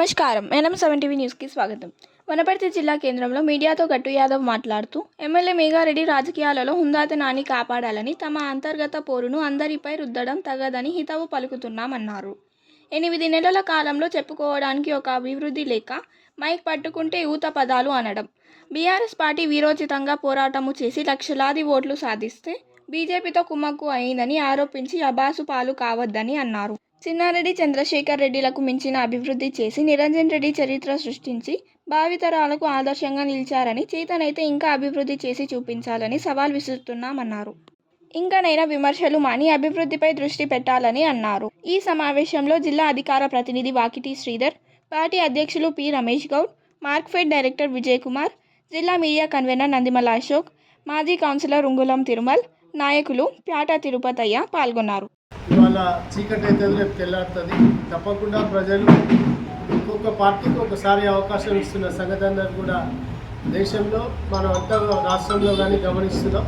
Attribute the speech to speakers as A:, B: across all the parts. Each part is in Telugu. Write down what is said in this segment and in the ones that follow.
A: నమస్కారం. ఎన్ఎం సెవెన్ టీవీ న్యూస్కి స్వాగతం. వనపర్తి జిల్లా కేంద్రంలో మీడియాతో గట్టు యాదవ్ మాట్లాడుతూ ఎమ్మెల్యే మేఘారెడ్డి రాజకీయాలలో హుందాతనాన్ని కాపాడాలని తమ అంతర్గత పోరును అందరిపై రుద్దడం తగదని హితవు పలుకుతున్నామన్నారు. ఎనిమిది నెలల కాలంలో చెప్పుకోవడానికి ఒక అభివృద్ధి లేక మైక్ పట్టుకుంటే ఊత పదాలు అనడం. బీఆర్ఎస్ పార్టీ వీరోచితంగా పోరాటము చేసి లక్షలాది ఓట్లు సాధిస్తే బీజేపీతో కుమ్మక్కు అయిందని ఆరోపించి అబాసు పాలు కావద్దని అన్నారు. చిన్నారెడ్డి చంద్రశేఖర్ రెడ్డిలకు మించిన అభివృద్ధి చేసి నిరంజన్ రెడ్డి చరిత్ర సృష్టించి భావితరాలకు ఆదర్శంగా నిలిచారని చేతనైతే ఇంకా అభివృద్ధి చేసి చూపించాలని సవాల్ విసురుతున్నామన్నారు. ఇంకనైనా విమర్శలు మాని అభివృద్ధిపై దృష్టి పెట్టాలని అన్నారు. ఈ సమావేశంలో జిల్లా అధికార ప్రతినిధి వాకిటి శ్రీధర్ పార్టీ అధ్యక్షులు పి. రమేష్ గౌడ్ మార్క్ఫెడ్ డైరెక్టర్ విజయ్ కుమార్ జిల్లా మీడియా కన్వీనర్ నందిమల అశోక్ మాజీ కౌన్సిలర్ ఉంగులం తిరుమల్ నాయకులు ప్యాట తిరుపతయ్య పాల్గొన్నారు.
B: ఇవాళ చీకటి అవుతుంది రేపు తెల్లాడుతుంది తప్పకుండా ప్రజలు ఇంకొక పార్టీకి ఒకసారి అవకాశం ఇస్తున్న సంగతి అందరూ కూడా దేశంలో మనం అంతా రాష్ట్రంలో కానీ గమనిస్తున్నాం.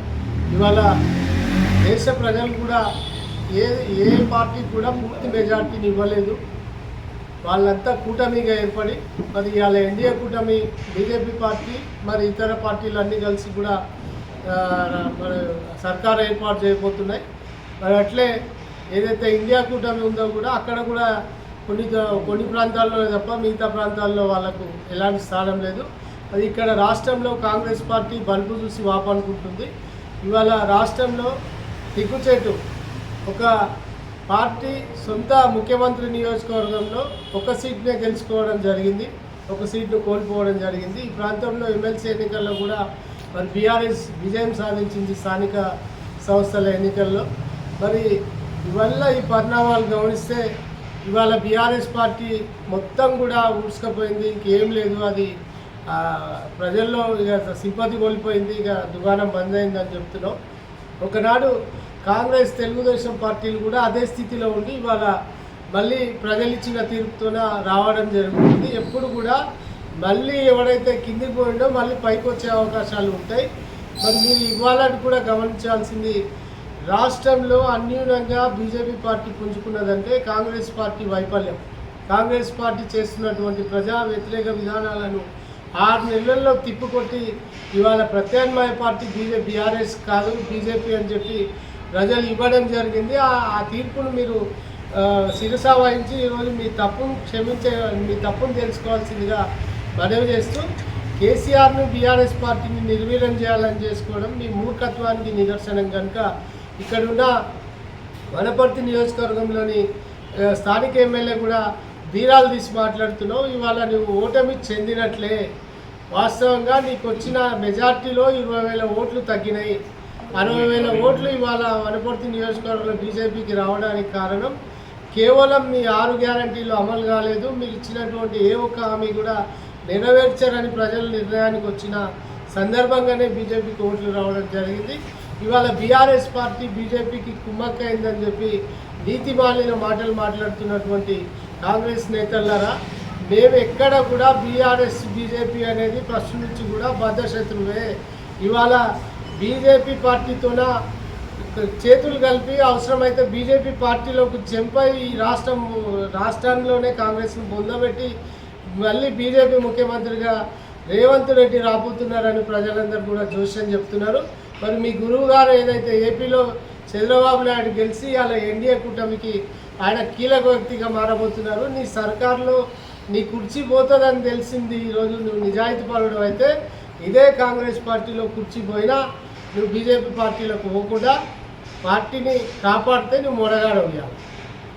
B: ఇవాళ దేశ ప్రజలు కూడా ఏ ఏ పార్టీకి కూడా పూర్తి మెజార్టీని ఇవ్వలేదు. వాళ్ళంతా కూటమిగా ఏర్పడి మరి ఇవాళ ఎన్డీఏ కూటమి బీజేపీ పార్టీ మరి ఇతర పార్టీలు అన్నీ కలిసి కూడా ఆ, మరి ఏర్పాటు చేయబోతున్నాయి. మరి అట్లే ఏదైతే ఇండియా కూటమి ఉందో కూడా అక్కడ కూడా కొన్ని కొన్ని ప్రాంతాల్లో తప్ప మిగతా ప్రాంతాల్లో వాళ్ళకు ఎలాంటి స్థానం లేదు. అది ఇక్కడ రాష్ట్రంలో కాంగ్రెస్ పార్టీ బల్బు చూసి వాపనుకుంటుంది. ఇవాళ రాష్ట్రంలో తిక్కుచేటు ఒక పార్టీ సొంత ముఖ్యమంత్రి నియోజకవర్గంలో ఒక సీట్నే గెలుచుకోవడం జరిగింది. ఒక సీట్ను కోల్పోవడం జరిగింది. ఈ ప్రాంతంలో ఎమ్మెల్సీ ఎన్నికల్లో కూడా మరి బీఆర్ఎస్ విజయం సాధించింది స్థానిక సంస్థల ఎన్నికల్లో. మరి ఇవల్ల ఈ పరిణామాలు గమనిస్తే ఇవాళ బీఆర్ఎస్ పార్టీ మొత్తం కూడా ఊడ్చుకపోయింది ఇంకేం లేదు. అది ప్రజల్లో ఇక సింపతి కోల్పోయింది ఇక దుకాణం బంద్ అయిందని చెప్తున్నాం. ఒకనాడు కాంగ్రెస్ తెలుగుదేశం పార్టీలు కూడా అదే స్థితిలో ఉండి ఇవాళ మళ్ళీ ప్రజలు ఇచ్చిన తీర్పుతోన రావడం జరుగుతుంది. ఎప్పుడు కూడా మళ్ళీ ఎవడైతే కిందికి పోయిండో మళ్ళీ పైకి వచ్చే అవకాశాలు ఉంటాయి. మరి మీరు ఇవ్వాలని కూడా గమనించాల్సింది రాష్ట్రంలో అన్యూనంగా బీజేపీ పార్టీ పుంజుకున్నదంటే కాంగ్రెస్ పార్టీ వైఫల్యం. కాంగ్రెస్ పార్టీ చేస్తున్నటువంటి ప్రజా వ్యతిరేక విధానాలను ఆరు నెలల్లో తిప్పుకొట్టి ఇవాళ ప్రత్యామ్నాయ పార్టీ బీజేపీ బీఆర్ఎస్ కాదు బీజేపీ అని చెప్పి ప్రజలు ఇవ్వడం జరిగింది. ఆ ఆ తీర్పును మీరు శిరస వహించి ఈరోజు మీ తప్పును క్షమించే మీ తప్పును తెలుసుకోవాల్సిందిగా మనవి చేస్తూ కేసీఆర్ను బీఆర్ఎస్ పార్టీని నిర్వీర్యం చేయాలని చేసుకోవడం మీ మూర్ఖత్వానికి నిదర్శనం కనుక ఇక్కడున్న వనపర్తి నియోజకవర్గంలోని స్థానిక ఎమ్మెల్యే కూడా బీరాలు తీసి మాట్లాడుతున్నావు ఇవాళ నువ్వు ఓటమి చెందినట్లే. వాస్తవంగా నీకు వచ్చిన మెజార్టీలో ఇరవై వేల ఓట్లు తగ్గినాయి. అరవై వేల ఓట్లు ఇవాళ వనపర్తి నియోజకవర్గంలో బీజేపీకి రావడానికి కారణం కేవలం మీ ఆరు గ్యారంటీలు అమలు కాలేదు. మీరు ఇచ్చినటువంటి ఏ ఒక్క హామీ కూడా నెరవేర్చారని ప్రజల నిర్ణయానికి వచ్చిన సందర్భంగానే బీజేపీకి ఓట్లు రావడం జరిగింది. ఇవాళ బీఆర్ఎస్ పార్టీ బీజేపీకి కుమ్మక్కైందని చెప్పి నీతి మాలిన మాటలు మాట్లాడుతున్నటువంటి కాంగ్రెస్ నేతలారా మేము ఎక్కడ కూడా బీఆర్ఎస్ బీజేపీ అనేది ఫస్ట్ నుంచి కూడా బద్ధశత్రువే ఇవాళ బీజేపీ పార్టీతోన చేతులు కలిపి అవసరమైతే బీజేపీ పార్టీలోకి చెంపై ఈ రాష్ట్రం రాష్ట్రంలోనే కాంగ్రెస్ను పొందబెట్టి మళ్ళీ బీజేపీ ముఖ్యమంత్రిగా రేవంత్ రెడ్డి రాబోతున్నారని ప్రజలందరూ కూడా జోష్యం చెప్తున్నారు. మరి మీ గురువు గారు ఏదైతే ఏపీలో చంద్రబాబు నాయుడు గెలిచి అలా ఎన్డీఏ కూటమికి ఆయన కీలక వ్యక్తిగా మారబోతున్నారు నీ సర్కార్లో నీ కుర్చీ పోతుందని తెలిసింది ఈరోజు నువ్వు నిజాయితీ పడడం అయితే ఇదే కాంగ్రెస్ పార్టీలో కుర్చీ పోయినా నువ్వు బీజేపీ పార్టీలోకి పోకుండా పార్టీని కాపాడితే నువ్వు మొడగాడవుయావు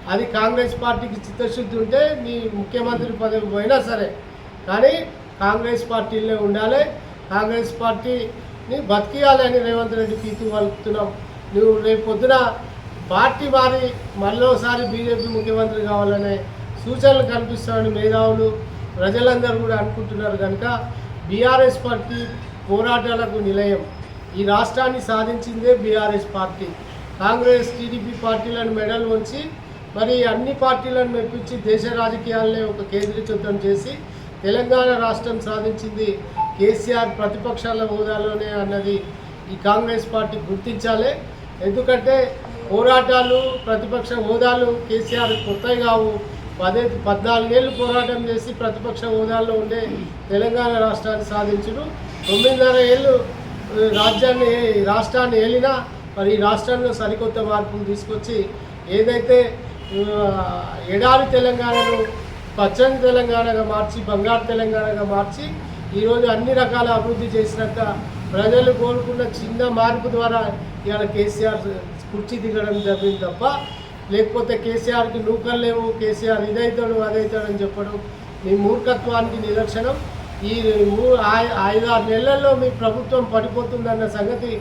B: అది కాంగ్రెస్ పార్టీకి చిత్తశుద్ధి ఉంటే నీ ముఖ్యమంత్రి పదవి పోయినా సరే కానీ కాంగ్రెస్ పార్టీలో ఉండాలి. కాంగ్రెస్ పార్టీ పార్టీని బతికియాలని రేవంత్ రెడ్డి తీతు వలుపుతున్నాం నువ్వు రేపు పొద్దున పార్టీ మారి మళ్ళోసారి బీజేపీ ముఖ్యమంత్రి కావాలనే సూచనలు కనిపిస్తామని మేధావులు ప్రజలందరూ కూడా అనుకుంటున్నారు కనుక బీఆర్ఎస్ పార్టీ పోరాటాలకు నిలయం. ఈ రాష్ట్రాన్ని సాధించిందే బీఆర్ఎస్ పార్టీ. కాంగ్రెస్ టీడీపీ పార్టీలను మెడల్ ఉంచి మరి అన్ని పార్టీలను మెప్పించి దేశ రాజకీయాలనే ఒక కేంద్రీకృతం చేసి తెలంగాణ రాష్ట్రం సాధించింది కేసీఆర్ ప్రతిపక్షాల హోదాలోనే అన్నది ఈ కాంగ్రెస్ పార్టీ గుర్తించాలి. ఎందుకంటే పోరాటాలు ప్రతిపక్ష హోదాలు కేసీఆర్ కొత్తవి కావు. పదే పద్నాలుగేళ్ళు పోరాటం చేసి ప్రతిపక్ష హోదాల్లో ఉండే తెలంగాణ రాష్ట్రాన్ని సాధించుడు. తొమ్మిదిన్నర ఏళ్ళు రాజ్యాన్ని ఈ రాష్ట్రాన్ని ఏలినా మరి ఈ రాష్ట్రంలో సరికొత్త మార్పులు తీసుకొచ్చి ఏదైతే ఎడారి తెలంగాణను పచ్చని తెలంగాణగా మార్చి బంగారు తెలంగాణగా మార్చి ఈరోజు అన్ని రకాల అభివృద్ధి చేసినాక ప్రజలు కోరుకున్న చిన్న మార్పు ద్వారా ఇవాళ కేసీఆర్ కుర్చీ దిగడం జరిగింది తప్ప లేకపోతే కేసీఆర్కి నూకలు లేవు కేసీఆర్ ఇదైతాడు అదైతాడు అని చెప్పడం మీ మూర్ఖత్వానికి నిదర్శనం. ఈ మూ- ఆరు ఐదారు నెలల్లో మీ ప్రభుత్వం పడిపోతుందన్న సంగతి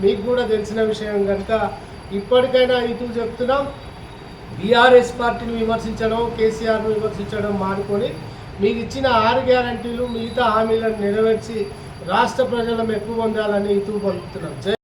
B: మీకు కూడా తెలిసిన విషయం కనుక ఇప్పటికైనా ఇటు చెప్తున్నాం. బీఆర్ఎస్ పార్టీని విమర్శించడం కేసీఆర్ను విమర్శించడం మానుకొని మీకు ఇచ్చిన ఆరు గ్యారంటీలు మిగతా హామీలను నెరవేర్చి రాష్ట్ర ప్రజల ఎక్కువ పొందాలని ఇతూ పొందుతున్నాం జై